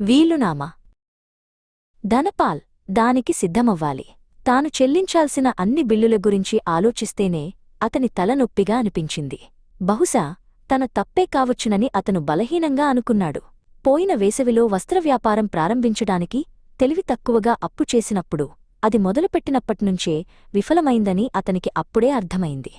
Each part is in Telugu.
వీలునామా? ధనపాల్ దానికి సిద్ధమవ్వాలి. తాను చెల్లించాల్సిన అన్ని బిల్లుల గురించి ఆలోచిస్తేనే అతని తలనొప్పిగా అనిపించింది. బహుశా తన తప్పే కావచ్చునని అతను బలహీనంగా అనుకున్నాడు. పోయిన వేసవిలో వస్త్రవ్యాపారం ప్రారంభించడానికి తెలివి తక్కువగా అప్పు చేసినప్పుడు అది మొదలుపెట్టినప్పట్నుంచే విఫలమైందని అతనికి అప్పుడే అర్థమైంది.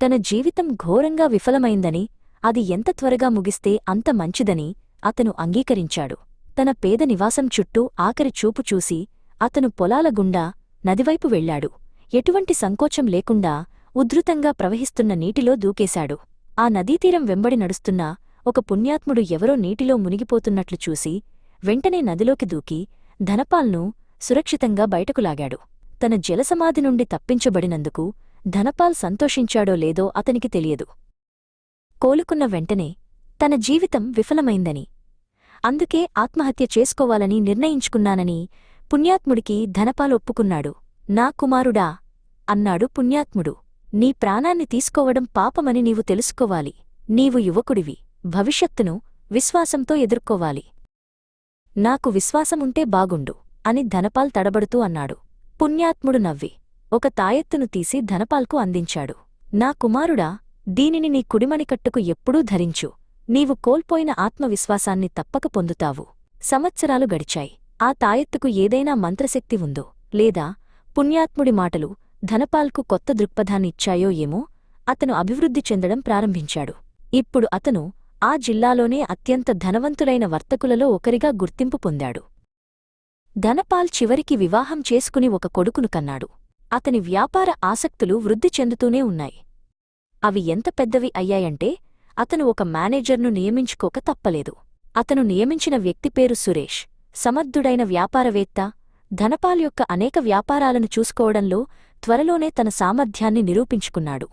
తన జీవితం ఘోరంగా విఫలమైందని అది ఎంత త్వరగా ముగిస్తే అంత మంచిదని అతను అంగీకరించాడు. తన పేద నివాసం చుట్టూ ఆఖరి చూపు చూసి అతను పొలాల గుండా నదివైపు వెళ్ళాడు ఎటువంటి సంకోచం లేకుండా ఉధృతంగా ప్రవహిస్తున్న నీటిలో దూకేశాడు. ఆ నదీతీరం వెంబడి నడుస్తున్న ఒక పుణ్యాత్ముడు ఎవరో నీటిలో మునిగిపోతున్నట్లు చూసి వెంటనే నదిలోకి దూకి ధనపాల్ను సురక్షితంగా బయటకు లాగాడు. తన జలసమాధి నుండి తప్పించబడినందుకు ధనపాల్ సంతోషించాడో లేదో అతనికి తెలియదు. కోలుకున్న వెంటనే తన జీవితం విఫలమైందని అందుకే ఆత్మహత్య చేసుకోవాలని నిర్ణయించుకున్నానని పుణ్యాత్ముడికి ధనపాల్ ఒప్పుకున్నాడు. నా కుమారుడా అన్నాడు పుణ్యాత్ముడు. నీ ప్రాణాన్ని తీసుకోవడం పాపమని నీవు తెలుసుకోవాలి. నీవు యువకుడివి. భవిష్యత్తును విశ్వాసంతో ఎదుర్కోవాలి. నాకు విశ్వాసముంటే బాగుండు అని ధనపాల్ తడబడుతూ అన్నాడు. పుణ్యాత్ముడు నవ్వి. ఒక తాయెత్తును తీసి ధనపాల్కు అందించాడు. నా కుమారుడా దీనిని నీ కుడిమణికట్టుకు ఎప్పుడూ ధరించు. నీవు కోల్పోయిన ఆత్మవిశ్వాసాన్ని తప్పక పొందుతావు. సంవత్సరాలు గడిచాయి. ఆ తాయెత్తుకు ఏదైనా మంత్రశక్తి ఉందో లేదా పుణ్యాత్ముడి మాటలు ధనపాల్కు కొత్త దృక్పథాన్నిచ్చాయో ఏమో అతను అభివృద్ధి చెందడం ప్రారంభించాడు. ఇప్పుడు అతను ఆ జిల్లాలోనే అత్యంత ధనవంతులైన వర్తకులలో ఒకరిగా గుర్తింపు పొందాడు. ధనపాల్ చివరికి వివాహం చేసుకుని ఒక కొడుకును కన్నాడు. అతని వ్యాపార ఆసక్తులు వృద్ధి చెందుతూనే ఉన్నాయి. అవి ఎంత పెద్దవి అయ్యాయంటే అతను ఒక మేనేజర్ను నియమించుకోక తప్పలేదు. అతను నియమించిన వ్యక్తి పేరు సురేష్. సమర్థుడైన వ్యాపారవేత్త ధనపాల్ యొక్క అనేక వ్యాపారాలను చూసుకోవడంలో త్వరలోనే తన సామర్థ్యాన్ని నిరూపించుకున్నాడు.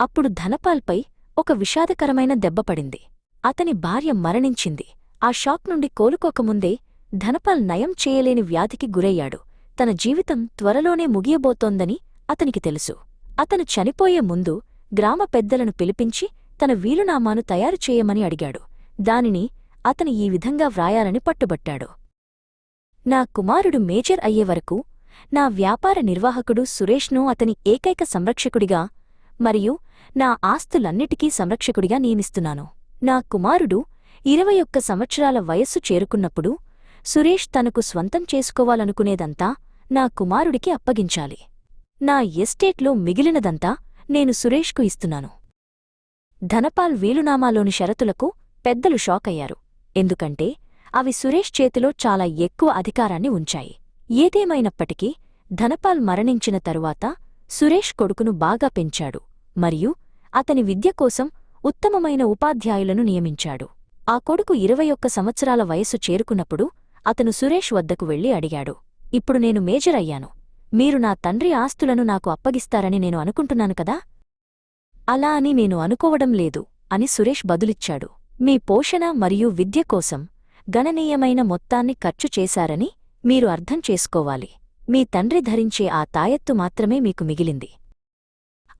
అప్పుడు ధనపాల్పై ఒక విషాదకరమైన దెబ్బపడింది అతని భార్య మరణించింది. ఆ షాక్ నుండి కోలుకోకముందే ధనపాల్ నయం చేయలేని వ్యాధికి గురయ్యాడు. తన జీవితం త్వరలోనే ముగియబోతోందని అతనికి తెలుసు. అతను చనిపోయే ముందు గ్రామ పెద్దలను పిలిపించి తన వీలునామాను తయారు చేయమని అడిగాడు. దానిని అతను ఈ విధంగా వ్రాయాలని పట్టుబట్టాడు. నా కుమారుడు మేజర్ అయ్యే వరకు నా వ్యాపార నిర్వాహకుడు సురేష్ను అతని ఏకైక సంరక్షకుడిగా మరియు నా ఆస్తులన్నిటికీ సంరక్షకుడిగా నియమిస్తున్నాను. నా కుమారుడు ఇరవై ఒక్క సంవత్సరాల వయస్సు చేరుకున్నప్పుడు సురేష్ తనకు స్వంతం చేసుకోవాలనుకునేదంతా నా కుమారుడికి అప్పగించాలి. నా ఎస్టేట్లో మిగిలినదంతా నేను సురేష్కు ఇస్తున్నాను. ధనపాల్ వీలునామాలోని షరతులకు పెద్దలు షాకయ్యారు. ఎందుకంటే అవి సురేష్ చేతిలో చాలా ఎక్కువ అధికారాన్ని ఉంచాయి. ఏదేమైనప్పటికీ ధనపాల్ మరణించిన తరువాత సురేష్ కొడుకును బాగా పెంచాడు మరియు అతని విద్య కోసం ఉత్తమమైన ఉపాధ్యాయులను నియమించాడు. ఆ కొడుకు ఇరవై ఒక్క సంవత్సరాల వయస్సు చేరుకున్నప్పుడు అతను సురేష్ వద్దకు వెళ్ళి అడిగాడు ఇప్పుడు నేను మేజర్ అయ్యాను మీరు నా తండ్రి ఆస్తులను నాకు అప్పగిస్తారని నేను అనుకుంటున్నాను కదా? అలా అని నేను అనుకోవడం లేదు అని సురేష్ బదులిచ్చాడు. మీ పోషణ మరియు విద్య కోసం గణనీయమైన మొత్తాన్ని ఖర్చు చేశారని మీరు అర్థం చేసుకోవాలి. మీ తండ్రి ధరించే ఆ తాయెత్తు మాత్రమే మీకు మిగిలింది.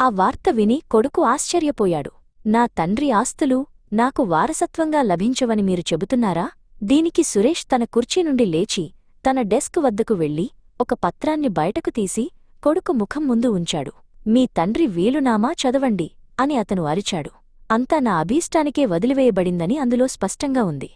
ఆ వార్త విని కొడుకు ఆశ్చర్యపోయాడు. నా తండ్రి ఆస్తులు నాకు వారసత్వంగా లభించవని మీరు చెబుతున్నారా? దీనికి సురేష్ తన కుర్చీ నుండి లేచి తన డెస్క్ వద్దకు వెళ్ళి ఒక పత్రాన్ని బయటకు తీసి కొడుకు ముఖం ముందు ఉంచాడు. మీ తండ్రి వీలునామా చదవండి. అని అతను అరిచాడు. అంతా నా అభీష్టానికే వదిలివేయబడిందని అందులో స్పష్టంగా ఉంది.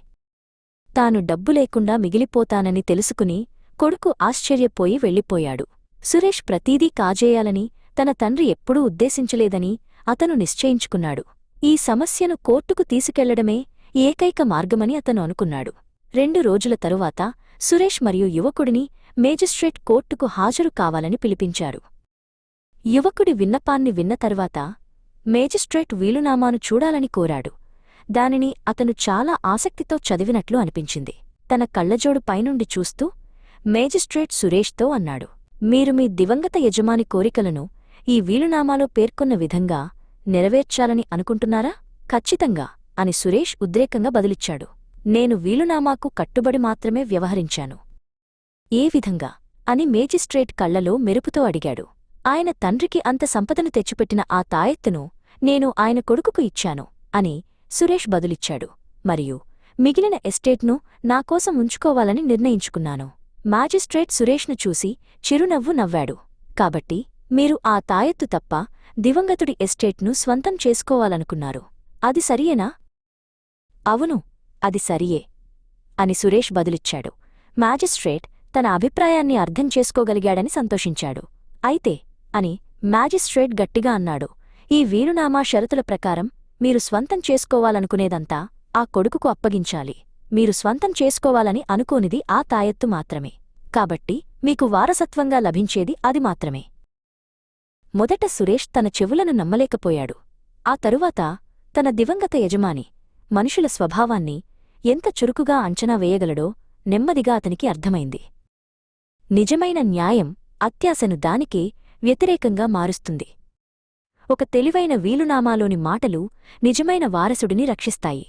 తాను డబ్బు లేకుండా మిగిలిపోతానని తెలుసుకుని కొడుకు ఆశ్చర్యపోయి వెళ్ళిపోయాడు. సురేష్ ప్రతీదీ కాజేయాలని తన తండ్రి ఎప్పుడూ ఉద్దేశించలేదని అతను నిశ్చయించుకున్నాడు. ఈ సమస్యను కోర్టుకు తీసుకెళ్ళడమే ఏకైక మార్గమని అతను అనుకున్నాడు. రెండు రోజుల తరువాత సురేష్ మరియు యువకుడిని మేజిస్ట్రేట్ కోర్టుకు హాజరు కావాలని పిలిపించారు. యువకుడి విన్నపాన్ని విన్న తర్వాత మేజిస్ట్రేట్ వీలునామాను చూడాలని కోరాడు. దానిని అతను చాలా ఆసక్తితో చదివినట్లు అనిపించింది. తన కళ్ళజోడు పైనుండి చూస్తూ మేజిస్ట్రేట్ సురేష్తో అన్నాడు మీరు మీ దివంగత యజమాని కోరికలను ఈ వీలునామాలో పేర్కొన్న విధంగా నెరవేర్చాలని అనుకుంటున్నారా? ఖచ్చితంగా అని సురేష్ ఉద్రేకంగా బదులిచ్చాడు. నేను వీలునామాకు కట్టుబడి మాత్రమే వ్యవహరించాను. ఏ విధంగా? అని మేజిస్ట్రేట్ కళ్ళలో మెరుపుతో అడిగాడు. ఆయన తండ్రికి అంత సంపదను తెచ్చిపెట్టిన ఆ తాయెత్తును నేను ఆయన కొడుకుకు ఇచ్చాను అని సురేష్ బదులిచ్చాడు. మరియు మిగిలిన ఎస్టేట్ను నాకోసం ఉంచుకోవాలని నిర్ణయించుకున్నాను. మాజిస్ట్రేట్ సురేష్ను చూసి చిరునవ్వు నవ్వాడు. కాబట్టి మీరు ఆ తాయెత్తు తప్ప దివంగతుడి ఎస్టేట్ను స్వంతం చేసుకోవాలనుకున్నారు. అది సరియేనా? అవును అది సరియే అని సురేష్ బదులిచ్చాడు. మ్యాజిస్ట్రేట్ తన అభిప్రాయాన్ని అర్థం చేసుకోగలిగాడని సంతోషించాడు. అయితే అని మ్యాజిస్ట్రేట్ గట్టిగా అన్నాడు. ఈ వీరునామా షరతుల ప్రకారం మీరు స్వంతం చేసుకోవాలనుకునేదంతా ఆ కొడుకుకు అప్పగించాలి. మీరు స్వంతం చేసుకోవాలని అనుకోనిది ఆ తాయెత్తు మాత్రమే. కాబట్టి మీకు వారసత్వంగా లభించేది అది మాత్రమే. మొదట సురేష్ తన చెవులను నమ్మలేకపోయాడు. ఆ తరువాత తన దివంగత యజమాని మనుషుల స్వభావాన్ని ఎంత చురుకుగా అంచనా వేయగలడో నెమ్మదిగా అతనికి అర్థమైంది. నిజమైన న్యాయం అత్యాశను దానికే వ్యతిరేకంగా మారుస్తుంది. ఒక తెలివైన వీలునామాలోని మాటలు నిజమైన వారసుడిని రక్షిస్తాయి.